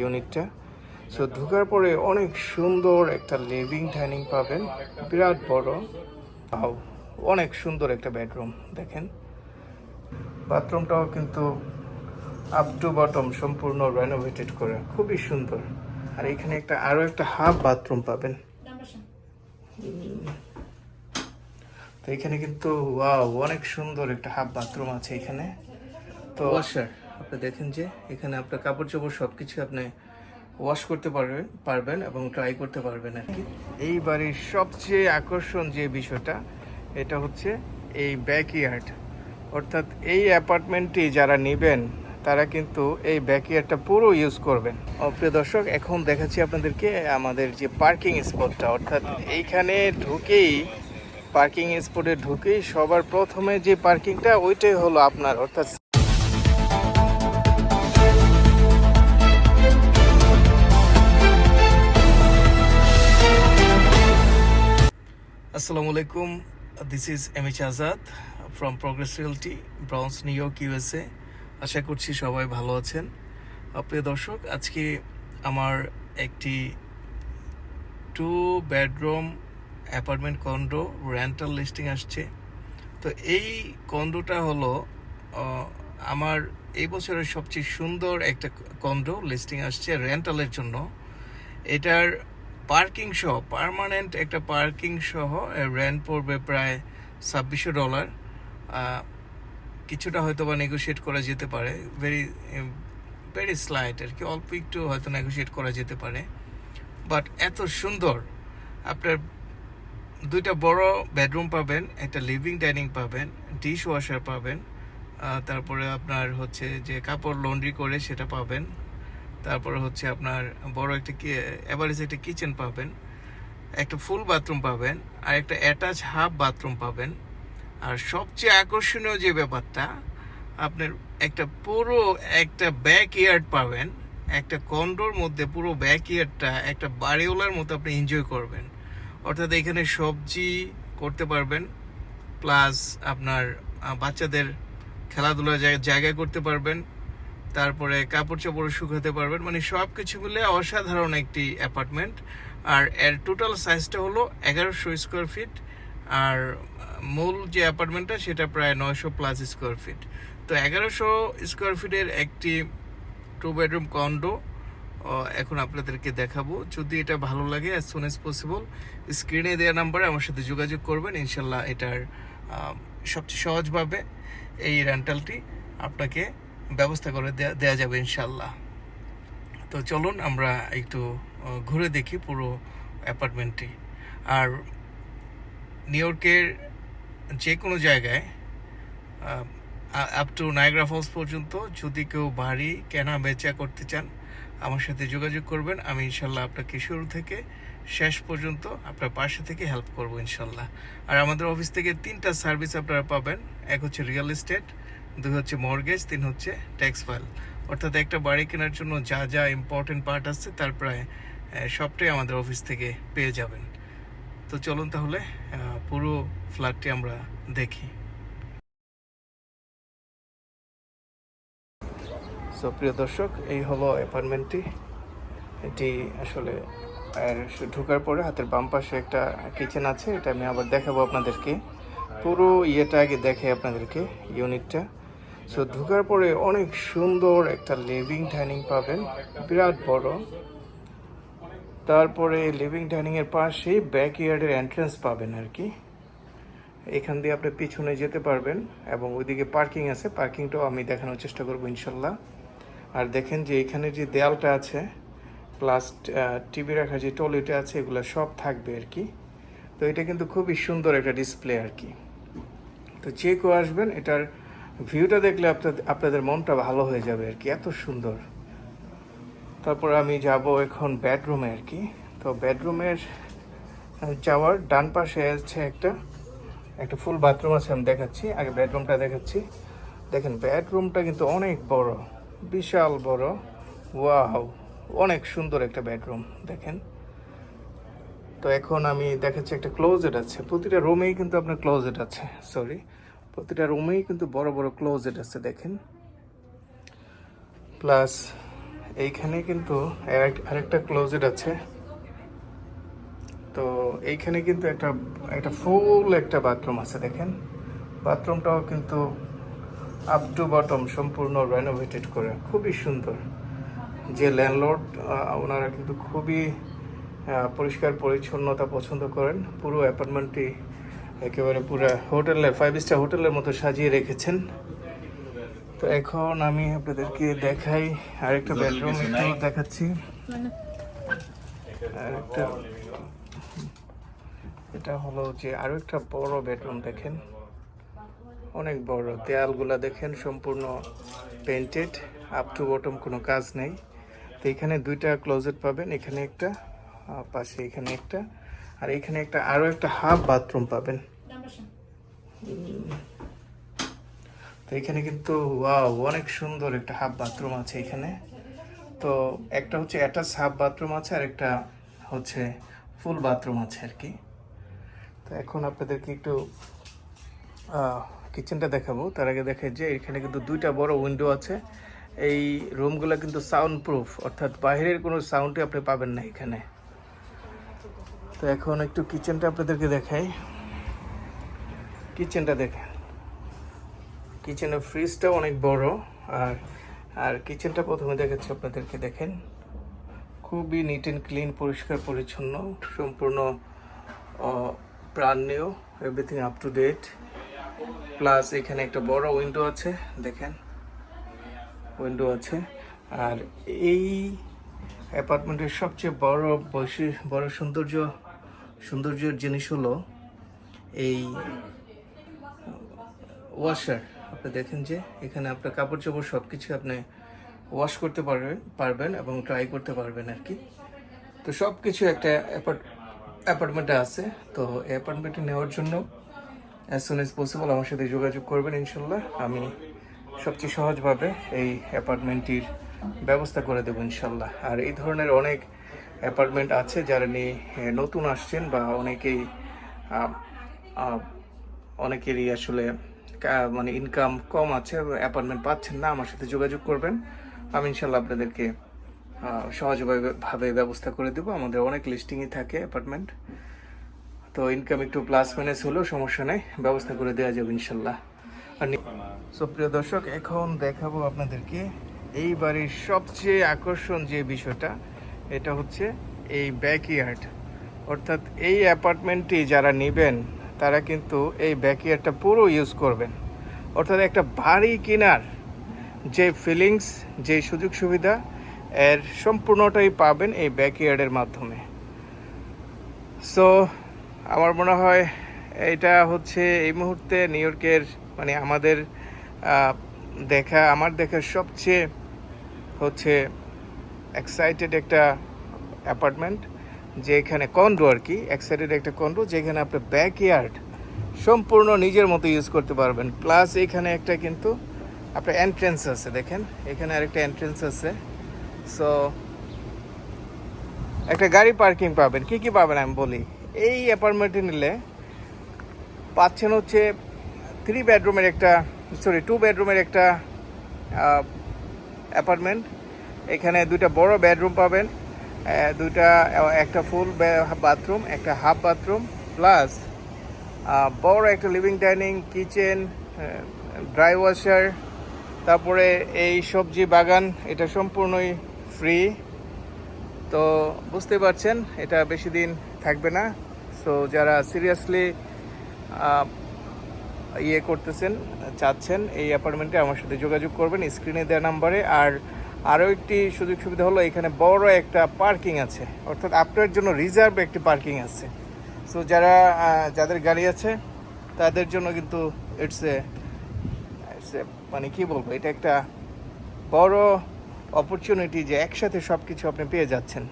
ইউনিটটা সো ঢোকার পরে অনেক সুন্দর একটা লিভিং ডাইনিং পাবেন। বিরাট বড়। Wow, অনেক সুন্দর একটা বেডরুম দেখেন। বাথরুমটাও কিন্তু আপ টু বটম সম্পূর্ণ রেনোভেটেড করে। খুবই সুন্দর। আর এখানে একটা আরও একটা হাফ বাথরুম পাবেন। তো এখানে কিন্তু ওয়াও অনেক সুন্দর একটা হাফ বাথরুম আছে এখানে। তো আপনি দেখেন যে এখানে আপনার কাপড় চোপড় সব কিছু আপনি ওয়াশ করতে পারবেন পারবেন এবং ট্রাই করতে পারবেন আর কি। এই বাড়ির সবচেয়ে আকর্ষণ যে বিষয়টা, এটা হচ্ছে এই ব্যাকইয়ার্ড অর্থাৎ এই অ্যাপার্টমেন্টটি যারা নেবেন, তারা কিন্তু এই ব্যাকইয়ার্ডটা পুরো ইউজ করবেন। ও প্রিয় দর্শক, এখন দেখাচ্ছি আপনাদেরকে আমাদের যে পার্কিং স্পটটা অর্থাৎ এইখানে ঢুকেই পার্কিং স্পটে ঢুকেই সবার প্রথমে যে পার্কিংটা ওইটাই হলো আপনার। অর্থাৎ আসসালামু আলাইকুম। This is M H Azad from progress realty Bronx New York USA আশা করছি সবাই ভালো আছেন। প্রিয় দর্শক, আজকে আমার একটি two bedroom apartment condo rental listing আসছে। তো এই কন্ডোটা হলো আমার এই বছরের সবচেয়ে সুন্দর একটা কন্ডো লিস্টিং আসছে রেন্টালের জন্য। এটার পার্কিং সহ পার্মানেন্ট একটা পার্কিং সহ রেন্ট পড়বে প্রায় ছাব্বিশশো ডলার কিছুটা হয়তো বা নেগোশিয়েট করা যেতে পারে। ভেরি ভেরি স্লাইট আর কি, অল্প একটু হয়তো নেগোশিয়েট করা যেতে পারে। বাট এত সুন্দর, আপনার দুইটা বড় বেডরুম পাবেন, একটা লিভিং ডাইনিং পাবেন ডিশ ওয়াশার পাবেন তারপরে আপনার হচ্ছে যে কাপড় লন্ড্রি করে সেটা পাবেন। তারপরে হচ্ছে আপনার বড় একটা এভারেজ একটা কিচেন পাবেন, একটা ফুল বাথরুম পাবেন, আর একটা অ্যাটাচ হাফ বাথরুম পাবেন। আর সবচেয়ে আকর্ষণীয় যে ব্যাপারটা, আপনার একটা পুরো একটা ব্যাক ইয়ার্ড পাবেন, একটা কন্ডোর মধ্যে পুরো ব্যাক ইয়ার্ডটা একটা বাড়িওয়ালার মতো আপনি এনজয় করবেন। অর্থাৎ এখানে সবজি করতে পারবেন প্লাস আপনার বাচ্চাদের খেলাধুলার জায়গা- করতে পারবেন তারপরে কাপড় চাপড় শুকাতে পারবেন। মানে সব কিছু মিলে অসাধারণ একটি অ্যাপার্টমেন্ট। আর এর টোটাল সাইজটা হলো এগারোশো স্কোয়ার ফিট। আর মূল যে অ্যাপার্টমেন্টটা, সেটা প্রায় নয়শো প্লাস স্কোয়ার ফিট। তো এগারোশো স্কোয়ার ফিটের একটি টু বেডরুম কন্ডো এখন আপনাদেরকে দেখাবো। যদি এটা ভালো লাগে অ্যাজ সুন এজ পসিবল স্ক্রিনে দেওয়া নাম্বারে আমার সাথে যোগাযোগ করবেন। ইনশাল্লাহ এটার সবচেয়ে সহজভাবে এই রেন্টালটি আপনাকে ব্যবস্থা করে দেয়া- যাবে ইনশাল্লাহ তো চলুন আমরা একটু ঘুরে দেখি পুরো অ্যাপার্টমেন্টটি। আর নিউ ইয়র্কের যে কোনো জায়গায় আপ টু নায়গ্রা ফলস পর্যন্ত যদি কেউ বাড়ি কেনা বেচা করতে চান, আমার সাথে যোগাযোগ করবেন। আমি ইনশাল্লাহ আপনাকে শুরু থেকে শেষ পর্যন্ত আপনার পাশে থেকে হেল্প করব ইনশাল্লাহ আর আমাদের অফিস থেকে তিনটা সার্ভিস আপনারা পাবেন। এক হচ্ছে রিয়েল এস্টেট দুই হচ্ছে মর্গেজ তিন হচ্ছে ট্যাক্স ফাইল অর্থাৎ একটা বাড়ি কেনার জন্য যা যা ইম্পর্টেন্ট পার্ট আছে তার প্রায় সবটাই আমাদের অফিস থেকে পেয়ে যাবেন। তো চলুন তাহলে পুরো ফ্ল্যাটটি আমরা দেখি। সো প্রিয় দর্শক, এই হলো অ্যাপার্টমেন্টটি এটি আসলে ঢোকার পরে হাতের বাম পাশে একটা কিচেন আছে, এটা আমি আবার দেখাবো আপনাদেরকে। পুরো ইয়েটা আগে দেখে আপনাদেরকে ইউনিটটা সো ঢোকার পরে অনেক সুন্দর একটা লিভিং ডাইনিং পাবেন। বিরাট বড়। তারপরে লিভিং ডাইনিং এর পাশেই ব্যাক ইয়ার্ডের এন্ট্রান্স পাবেন আর কি। এখান দিয়ে আপনি পিছনে যেতে পারবেন এবং ওইদিকে পার্কিং আছে। পার্কিংটাও আমি দেখানোর চেষ্টা করব ইনশাল্লাহ। আর দেখেন যে এখানে যে দেয়ালটা আছে প্লাস টিভি রাখার যে টয়লেটে আছে, এগুলো সব থাকবে আর কি। তো এটা কিন্তু খুবই সুন্দর একটা ডিসপ্লে আর কি। তো যে কেউ আসবেন, এটার ভিউটা দেখলে আপনাদের আপনাদের মনটা ভালো হয়ে যাবে আর কি, এত সুন্দর। তারপর আমি যাব এখন বেডরুমে আর কি। তো বেডরুমের যাওয়ার ডান পাশে আছে একটা একটা ফুল বাথরুম আছে, আমি দেখাচ্ছি, আগে বেডরুমটা দেখাচ্ছি। দেখেন বেডরুমটা কিন্তু অনেক বড়, বিশাল বড়। ওয়াও, অনেক সুন্দর একটা বেডরুম দেখেন। তো এখন আমি দেখাচ্ছি একটা ক্লোজেট আছে, প্রতিটা রুমেই কিন্তু আপনার ক্লোজেট আছে সরি প্রতিটা রুমেই কিন্তু বড় বড় ক্লোজেট আছে, দেখেন। প্লাস এইখানে কিন্তু আরেকটা ক্লোজেট আছে। তো এইখানে কিন্তু একটা একটা ফুল একটা বাথরুম আছে, দেখেন। বাথরুমটাও কিন্তু আপ টু বটম সম্পূর্ণ রেনোভেটেড করে, খুবই সুন্দর। যে ল্যান্ডলর্ড ওনারা কিন্তু খুবই পরিষ্কার পরিচ্ছন্নতা পছন্দ করেন। পুরো অ্যাপার্টমেন্টটি একেবারে পুরো হোটেলে ফাইভ স্টার হোটেলের মতো সাজিয়ে রেখেছেন। তো এখন আমি আপনাদেরকে দেখাই আরেকটা বেডরুম একটু দেখাচ্ছি। আরেকটা এটা হলো যে আরও একটা বড় বেডরুম দেখেন। অনেক বড়। দেয়ালগুলা দেখেন সম্পূর্ণ পেন্টেড আপ টু বটম কোনো কাজ নেই। তো এখানে দুইটা ক্লোজেট পাবেন এখানে একটা পাশে এখানে একটা। আর এখানে একটা আরও একটা হাফ বাথরুম পাবেন। তো এখানে কিন্তু ওয়াও অনেক সুন্দর একটা হাফ বাথরুম আছে এখানে। তো একটা হচ্ছে অ্যাটাচ হাফ বাথরুম আছে, আর একটা হচ্ছে ফুল বাথরুম আছে আর কি। তো এখন আপনাদেরকে একটু কিচেনটা দেখাবো। তার আগে দেখে যে এখানে কিন্তু দুইটা বড় উইন্ডো আছে। এই রুমগুলো কিন্তু সাউন্ড প্রুফ অর্থাৎ বাইরের কোনো সাউন্ডই আপনি পাবেন না এখানে। তো এখন একটু কিচেনটা আপনাদেরকে দেখাই। কিচেনটা দেখেন। কিচেনের ফ্রিজটাও অনেক বড়, আর আর কিচেনটা প্রথমে দেখাচ্ছি আপনাদেরকে, দেখেন। খুবই নিট অ্যান্ড ক্লিন পরিষ্কার, পরিচ্ছন্ন, সম্পূর্ণ new everything up to date plus এখানে একটা বড় উইন্ডো আছে, দেখেন। উইন্ডো আছে। আর এই অ্যাপার্টমেন্টের সবচেয়ে বড় বৈশি, বড় সৌন্দর্য সৌন্দর্যের জিনিস হলো এই ওয়াশার আপনি দেখেন যে এখানে আপনার কাপড় চোপড় সব কিছু আপনি ওয়াশ করতে পারবেন পারবেন এবং ট্রাই করতে পারবেন আর কি। তো সব কিছু একটা অ্যাপার্টমেন্টে আছে। তো এই অ্যাপার্টমেন্টে নেওয়ার জন্য অ্যাজ সুন এজ পসিবল আমার সাথে যোগাযোগ করবেন ইনশাল্লাহ। আমি সবচেয়ে সহজভাবে এই অ্যাপার্টমেন্টটির ব্যবস্থা করে দেবো ইনশাল্লাহ। আর এই ধরনের অনেক অ্যাপার্টমেন্ট আছে যারা নিয়ে নতুন আসছেন বা অনেকেই অনেকেরই আসলে মানে ইনকাম কম আছে, অ্যাপার্টমেন্ট পাচ্ছেন না, আমার সাথে যোগাযোগ করবেন। আমি ইনশাল্লাহ আপনাদেরকে সহজভাবে, ভাবে ব্যবস্থা করে দেবো। আমাদের অনেক লিস্টিংই থাকে অ্যাপার্টমেন্ট। তো ইনকাম একটু প্লাস মাইনাস হলেও সমস্যা নেই, ব্যবস্থা করে দেওয়া যাবে ইনশাল্লাহ। আর সুপ্রিয় দর্শক, এখন দেখাবো আপনাদেরকে এই বাড়ির সবচেয়ে আকর্ষণ যে বিষয়টা এটা হচ্ছে এই ব্যাকইয়ার্ড অর্থাৎ এই অ্যাপার্টমেন্টটি যারা নেবেন, তারা কিন্তু এই ব্যাকইয়ার্ডটা পুরো ইউজ করবেন। অর্থাৎ একটা বাড়ি কেনার যে ফিলিংস যে সুযোগ সুবিধা এর সম্পূর্ণটাই পাবেন এই ব্যাকইয়ার্ডের মাধ্যমে। সো আমার মনে হয় এটা হচ্ছে এই মুহূর্তে নিউ ইয়র্কের মানে আমাদের দেখা, আমার দেখা সবচেয়ে হচ্ছে এক্সাইটেড একটা অ্যাপার্টমেন্ট যেখানে কন্ডো আর কি এক্সাইটেড একটা কন্ডো যেখানে আপনার ব্যাকইয়ার্ড সম্পূর্ণ নিজের মতো ইউজ করতে পারবেন। প্লাস এখানে একটা কিন্তু আপনার এন্ট্রেন্স আছে, দেখেন, এখানে আরেকটা এন্ট্রেন্স আছে। সো একটা গাড়ি পার্কিং পাবেন। কি কি পাবেন আমি বলি? এই অ্যাপার্টমেন্টে নিলে পাচ্ছেন হচ্ছে থ্রি বেডরুমের একটা সরি টু বেডরুমের একটা অ্যাপার্টমেন্ট এখানে দুইটা বড় বেডরুম পাবেন দুইটা একটা ফুল বাথরুম, একটা হাফ বাথরুম, প্লাস বড় একটা living dining, kitchen dry washer, তারপরে এই সবজি বাগান, এটা সম্পূর্ণই ফ্রি। তো বুঝতে পারছেন, এটা বেশি দিন থাকবে না। সো যারা সিরিয়াসলি ইয়ে করতেছেন, চাচ্ছেন, এই অ্যাপার্টমেন্টে আমার সাথে যোগাযোগ করবেন, স্ক্রিনে দেওয়া নাম্বারে। আর আরও একটি সুযোগ সুবিধা হলো, এখানে বড় একটা পার্কিং আছে। অর্থাৎ আপনার জন্য রিজার্ভ একটি পার্কিং আছে। সো যারা যাদের গাড়ি আছে, তাদের জন্য কিন্তু ইটস এ ইটস এ মানে কী বলব, এটা একটা বড় অপরচুনিটি যে একসাথে সব কিছু আপনি পেয়ে যাচ্ছেন।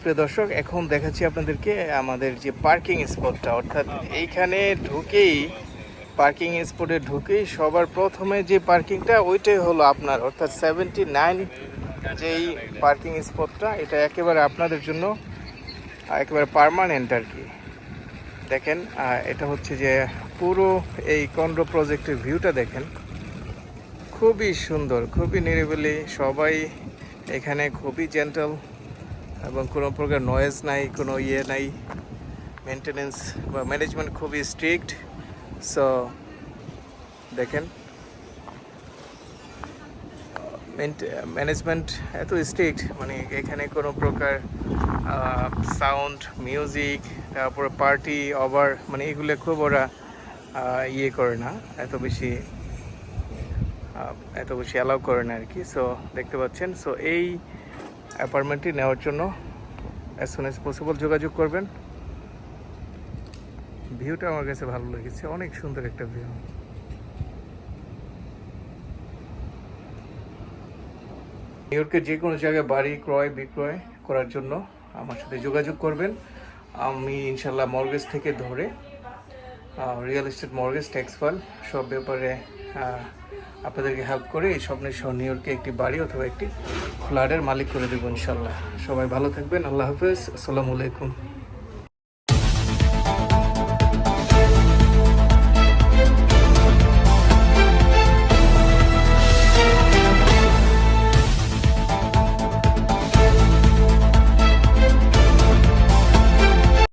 প্রিয় দর্শক, এখন দেখাচ্ছি আপনাদেরকে আমাদের যে পার্কিং স্পটটা অর্থাৎ এইখানে ঢুকেই পার্কিং স্পটে ঢুকেই সবার প্রথমে যে পার্কিংটা ওইটাই হলো আপনার, অর্থাৎ সেভেন্টি নাইন যেই পার্কিং স্পটটা এটা একেবারে আপনাদের জন্য, একেবারে পারমানেন্ট আর কি। দেখেন এটা হচ্ছে যে পুরো এই কন্ডো প্রজেক্টের ভিউটা দেখেন। খুবই সুন্দর, খুবই নিরিবিলি, সবাই এখানে খুবই জেন্টাল এবং কোনো প্রকার নয়েজ নাই, কোনো ইয়ে নাই মেনটেনেন্স বা ম্যানেজমেন্ট খুবই স্ট্রিক্ট সো দেখেন ম্যানেজমেন্ট এত স্ট্রিক্ট মানে এখানে কোনো প্রকার সাউন্ড মিউজিক তারপরে পার্টি ওভার মানে এগুলো খুব ওরা ইয়ে করে না, এত বেশি এত বেশি অ্যালাউ করে না আর কি সো দেখতে পাচ্ছেন সো এই অ্যাপার্টমেন্টটি নেওয়ার জন্য অ্যাজ সুন অ্যাজ পসিবল যোগাযোগ করবেন। ভিউটা আমার কাছে ভালো লেগেছে, অনেক সুন্দর একটা ভিউ। নিউ ইয়র্কের যে কোনো জায়গায় বাড়ি ক্রয়, বিক্রয় করার জন্য আমার সাথে যোগাযোগ করবেন। আমি ইনশাল্লাহ মর্গেজ থেকে ধরে real estate mortgage tax file সব ব্যাপারে আপনাদেরকে হেল্প করে এই স্বপ্নের শহর নিউ ইয়র্কে একটি বাড়ি অথবা একটি ফ্ল্যাটের মালিক করে দেবো ইনশাল্লাহ সবাই ভালো থাকবেন, আল্লাহ হাফেজ, আসসালামু আলাইকুম।